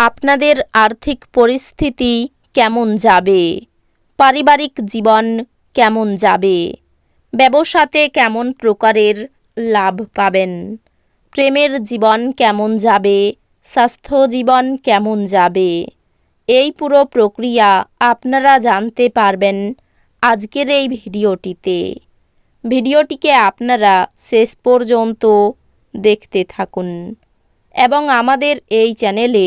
আপনাদের আর্থিক পরিস্থিতি কেমন যাবে? পারিবারিক জীবন কেমন যাবে? ব্যবসাতে কেমন প্রকারের লাভ পাবেন? প্রেমের জীবন কেমন যাবে? স্বাস্থ্য জীবন কেমন যাবে? এই পুরো প্রক্রিয়া আপনারা জানতে পারবেন আজকের এই ভিডিওটিতে। ভিডিওটিকে আপনারা শেষ পর্যন্ত দেখতে থাকুন। এবং আমাদের এই চ্যানেলে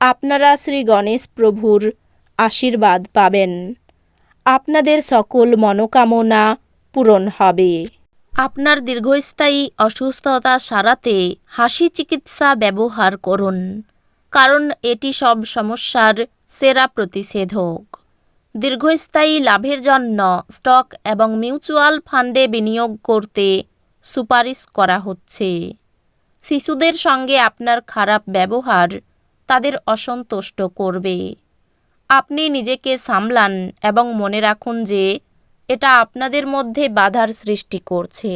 আপনারা শ্রী গণেশ প্রভুর আশীর্বাদ পাবেন। আপনাদের সকল মনোকামনা পূরণ হবে। আপনার দীর্ঘস্থায়ী অসুস্থতা সারাতে হাসি চিকিৎসা ব্যবহার করুন, কারণ এটি সব সমস্যার সেরা প্রতিষেধক। দীর্ঘস্থায়ী লাভের জন্য স্টক এবং মিউচুয়াল ফান্ডে বিনিয়োগ করতে সুপারিশ করা হচ্ছে। শিশুদের সঙ্গে আপনার খারাপ ব্যবহার তাদের অসন্তুষ্ট করবে। আপনি নিজেকে সামলান এবং মনে রাখুন যে এটা আপনাদের মধ্যে বাধার সৃষ্টি করছে।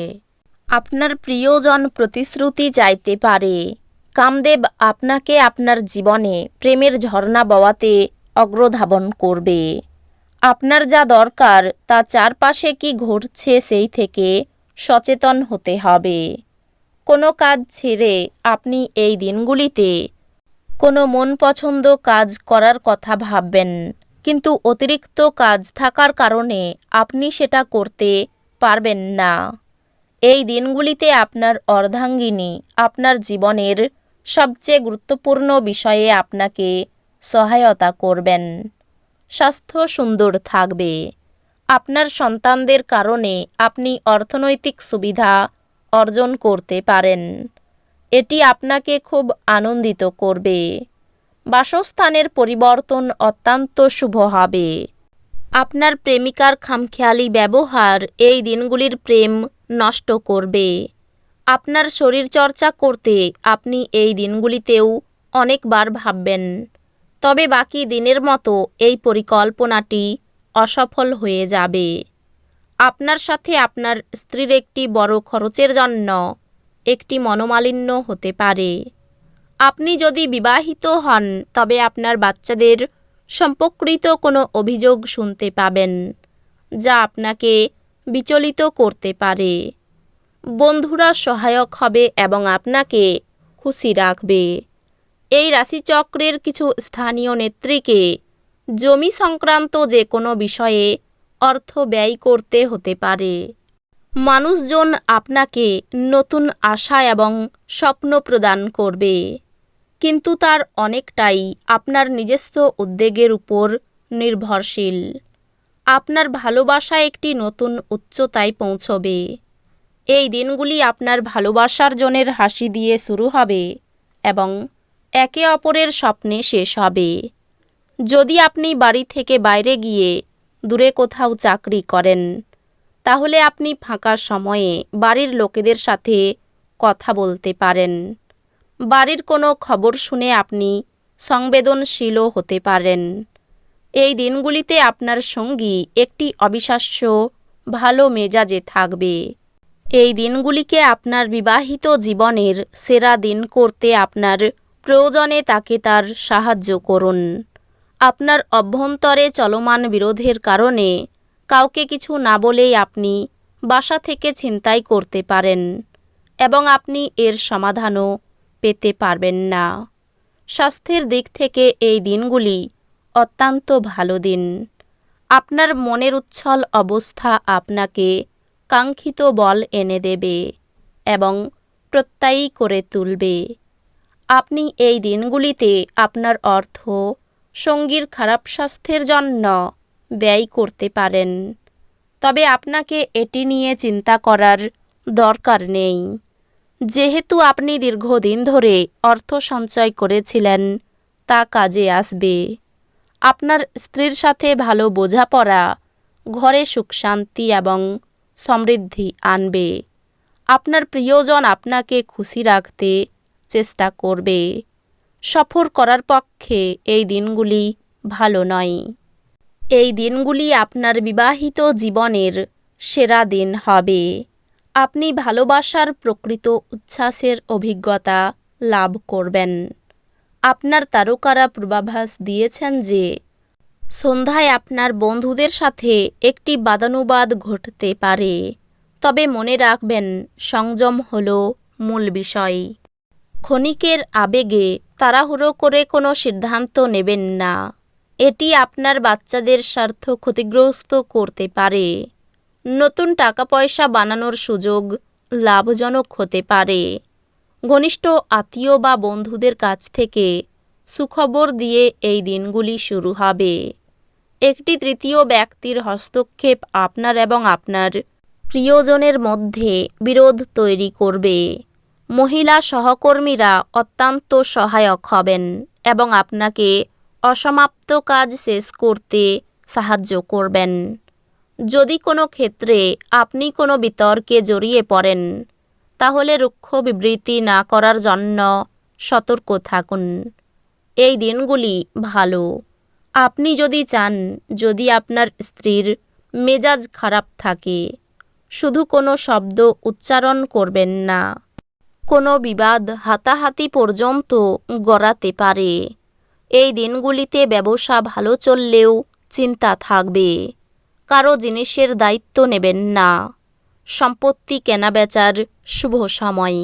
আপনার প্রিয়জন প্রতিশ্রুতি চাইতে পারে। কামদেব আপনাকে আপনার জীবনে প্রেমের ঝর্ণা বওয়াতে অগ্রধাবন করবে। আপনার যা দরকার তা চারপাশে কি ঘটছে সেই থেকে সচেতন হতে হবে। কোনো কাজ ছেড়ে আপনি এই দিনগুলিতে কোনো মন পছন্দ কাজ করার কথা ভাববেন, কিন্তু অতিরিক্ত কাজ থাকার কারণে আপনি সেটা করতে পারবেন না। এই দিনগুলিতে আপনার অর্ধাঙ্গিনী আপনার জীবনের সবচেয়ে গুরুত্বপূর্ণ বিষয়ে আপনাকে সহায়তা করবেন। স্বাস্থ্য সুন্দর থাকবে। আপনার সন্তানদের কারণে আপনি অর্থনৈতিক সুবিধা অর্জন করতে পারেন। এটি আপনাকে খুব আনন্দিত করবে। বাসস্থানের পরিবর্তন অত্যন্ত শুভ হবে। আপনার প্রেমিকার খামখেয়ালি ব্যবহার এই দিনগুলির প্রেম নষ্ট করবে। আপনার শরীরচর্চা করতে আপনি এই দিনগুলিতেও অনেকবার ভাববেন। তবে বাকি দিনের মতো এই পরিকল্পনাটি অসফল হয়ে যাবে। আপনার সাথে আপনার স্ত্রীর একটি বড় খরচের জন্য একটি মনোমালিন্য হতে পারে। আপনি যদি বিবাহিত হন, তবে আপনার বাচ্চাদের সম্পর্কিত কোনো অভিযোগ শুনতে পাবেন, যা আপনাকে বিচলিত করতে পারে। বন্ধুরা সহায়ক হবে এবং আপনাকে খুশি রাখবে। এই রাশিচক্রের কিছু স্থানীয় নেত্রীকে জমি সংক্রান্ত যে কোনো বিষয়ে অর্থ ব্যয় করতে হতে পারে। মানুষজন আপনাকে নতুন আশা এবং স্বপ্ন প্রদান করবে। কিন্তু তার অনেকটাই আপনার নিজস্ব উদ্বেগের উপর নির্ভরশীল। আপনার ভালোবাসা একটি নতুন উচ্চতায় পৌঁছবে। এই দিনগুলি আপনার ভালোবাসার জনের হাসি দিয়ে শুরু হবে এবং একে অপরের স্বপ্নে শেষ হবে। যদি আপনি বাড়ি থেকে বাইরে গিয়ে দূরে কোথাও চাকরি করেন তাহলে আপনি ফাঁকা সময়ে বাড়ির লোকেদের সাথে কথা বলতে পারেন। বাড়ির কোনো খবর শুনে আপনি সংবেদনশীলও হতে পারেন। এই দিনগুলিতে আপনার সঙ্গী একটি অবিশ্বাস্য, ভালো মেজাজে থাকবে। এই দিনগুলিকে আপনার বিবাহিত জীবনের সেরা দিন করতে আপনার প্রয়োজনে তাকে তার সাহায্য করুন। আপনার অভ্যন্তরে চলমান বিরোধের কারণে কাউকে কিছু না বলেই আপনি বাসা থেকে ছিনতাই করতে পারেন এবং আপনি এর সমাধানও পেতে পারবেন না। স্বাস্থ্যের দিক থেকে এই দিনগুলি অত্যন্ত ভালো দিন। আপনার মনের উচ্ছল অবস্থা আপনাকে কাঙ্ক্ষিত বল এনে দেবে এবং প্রত্যয়ী করে তুলবে। আপনি এই দিনগুলিতে আপনার অর্থ সঙ্গীর খারাপ স্বাস্থ্যের জন্য ব্যয় করতে পারেন। তবে আপনাকে এটি নিয়ে চিন্তা করার দরকার নেই। যেহেতু আপনি দীর্ঘদিন ধরে অর্থ সঞ্চয় করেছিলেন, তা কাজে আসবে। আপনার স্ত্রীর সাথে ভালো বোঝাপড়া, ঘরে সুখ শান্তি এবং সমৃদ্ধি আনবে। আপনার প্রিয়জন আপনাকে খুশি রাখতে চেষ্টা করবে। সফর করার পক্ষে এই দিনগুলি ভালো নয়। এই দিনগুলি আপনার বিবাহিত জীবনের সেরা দিন হবে। আপনি ভালোবাসার প্রকৃত উচ্ছ্বাসের অভিজ্ঞতা লাভ করবেন। আপনার তারকারা পূর্বাভাস দিয়েছেন যে, সন্ধ্যায় আপনার বন্ধুদের সাথে একটি বাদানুবাদ ঘটতে পারে। তবে মনে রাখবেন, সংযম হল মূল বিষয়। ক্ষণিকের আবেগে তাড়াহুড়ো করে কোনো সিদ্ধান্ত নেবেন না। এটি আপনার বাচ্চাদের স্বার্থ ক্ষতিগ্রস্ত করতে পারে। নতুন টাকা পয়সা বানানোর সুযোগ লাভজনক হতে পারে। ঘনিষ্ঠ আত্মীয় বা বন্ধুদের কাছ থেকে সুখবর দিয়ে এই দিনগুলি শুরু হবে। একটি তৃতীয় ব্যক্তির হস্তক্ষেপ আপনার এবং আপনার প্রিয়জনের মধ্যে বিরোধ তৈরি করবে। মহিলা সহকর্মীরা অত্যন্ত সহায়ক হবেন এবং আপনাকে অসমাপ্ত কাজ শেষ করতে সাহায্য করবেন। যদি কোনো ক্ষেত্রে আপনি কোনো বিতর্কে জড়িয়ে পড়েন, তাহলে রুক্ষ বিবৃতি না করার জন্য সতর্ক থাকুন। এই দিনগুলি ভালো। আপনি যদি চান, যদি আপনার স্ত্রীর মেজাজ খারাপ থাকে, শুধু কোনো শব্দ উচ্চারণ করবেন না। কোনো বিবাদ হাতাহাতি পর্যন্ত গড়াতে পারে। এই দিনগুলিতে ব্যবসা ভালো চললেও চিন্তা থাকবে। কারও জিনিসের দায়িত্ব নেবেন না। সম্পত্তি কেনাবেচার শুভ সময়।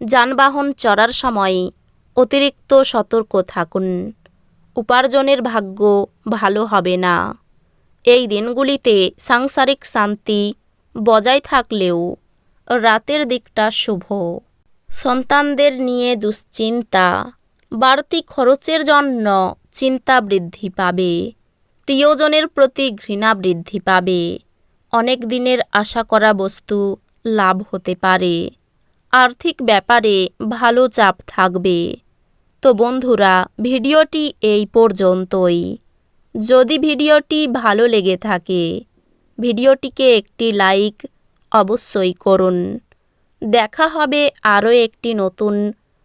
যানবাহন চড়ার সময় অতিরিক্ত সতর্ক থাকুন। উপার্জনের ভাগ্য ভালো হবে না। এই দিনগুলিতে সাংসারিক শান্তি বজায় থাকলেও রাতের দিকটা শুভ। সন্তানদের নিয়ে দুশ্চিন্তা বাড়তি খরচের জন্য চিন্তা বৃদ্ধি পাবে। প্রিয়জনের প্রতি ঘৃণা বৃদ্ধি পাবে। অনেক দিনের আশা করা বস্তু লাভ হতে পারে। আর্থিক ব্যাপারে ভালো চাপ থাকবে। তো বন্ধুরা, ভিডিওটি এই পর্যন্তই। যদি ভিডিওটি ভালো লেগে থাকে, ভিডিওটিকে একটি লাইক অবশ্যই করুন। দেখা হবে আরও একটি নতুন